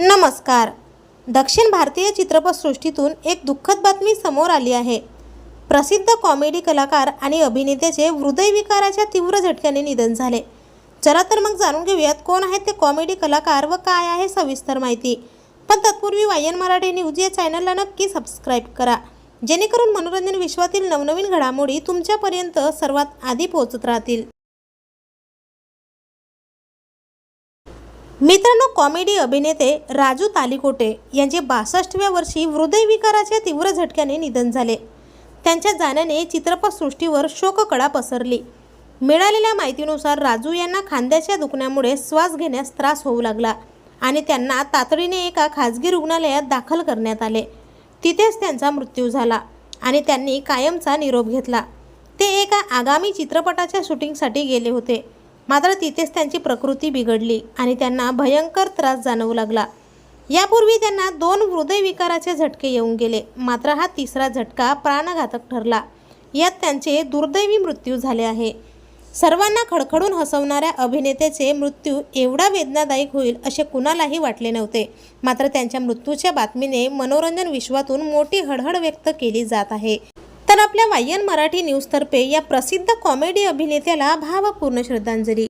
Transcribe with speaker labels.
Speaker 1: नमस्कार. दक्षिण भारतीय चित्रपटसृष्टीतून एक दुःखद बातमी समोर आली आहे. प्रसिद्ध कॉमेडी कलाकार आणि अभिनेत्याचे हृदयविकाराच्या तीव्र झटक्याने निधन झाले. चला तर मग जाणून घेऊयात कोण आहेत ते कॉमेडी कलाकार व काय आहे सविस्तर माहिती. पण तत्पूर्वी वायन मराठी न्यूज या चॅनलला नक्की सबस्क्राईब करा. जेणेकरून मनोरंजन विश्वातील नवनवीन घडामोडी तुमच्यापर्यंत सर्वात आधी पोहोचत राहतील. मित्रांनो कॉमेडी अभिनेते राजू तालिकोटे यांचे बासष्टव्या वर्षी हृदयविकाराच्या तीव्र झटक्याने निधन झाले. त्यांच्या जाण्याने चित्रपटसृष्टीवर शोककळा पसरली. मिळालेल्या माहितीनुसार राजू यांना खांद्याच्या दुखण्यामुळे श्वास घेण्यास त्रास होऊ लागला आणि त्यांना तातडीने एका खाजगी रुग्णालयात दाखल करण्यात आले. तिथेच त्यांचा मृत्यू झाला आणि त्यांनी कायमचा निरोप घेतला. ते एका आगामी चित्रपटाच्या शूटिंगसाठी गेले होते. मात्र तिथेच त्यांची प्रकृती बिघडली आणि त्यांना भयंकर त्रास जाणवू लागला. यापूर्वी त्यांना दोन हृदयविकाराचे झटके येऊन गेले मात्र हा तिसरा झटका प्राणघातक ठरला. यात त्यांचे दुर्दैवी मृत्यू झाले आहे. सर्वांना खडखडून हसवणाऱ्या अभिनेत्याचे मृत्यू एवढा वेदनादायक होईल असे कुणालाही वाटले नव्हते. मात्र त्यांच्या मृत्यूच्या बातमीने मनोरंजन विश्वातून मोठी हळहळ व्यक्त केली जात आहे. तर आपल्या वायन मराठी न्यूजतर्फे या प्रसिद्ध कॉमेडी अभिनेत्याला भावपूर्ण श्रद्धांजली.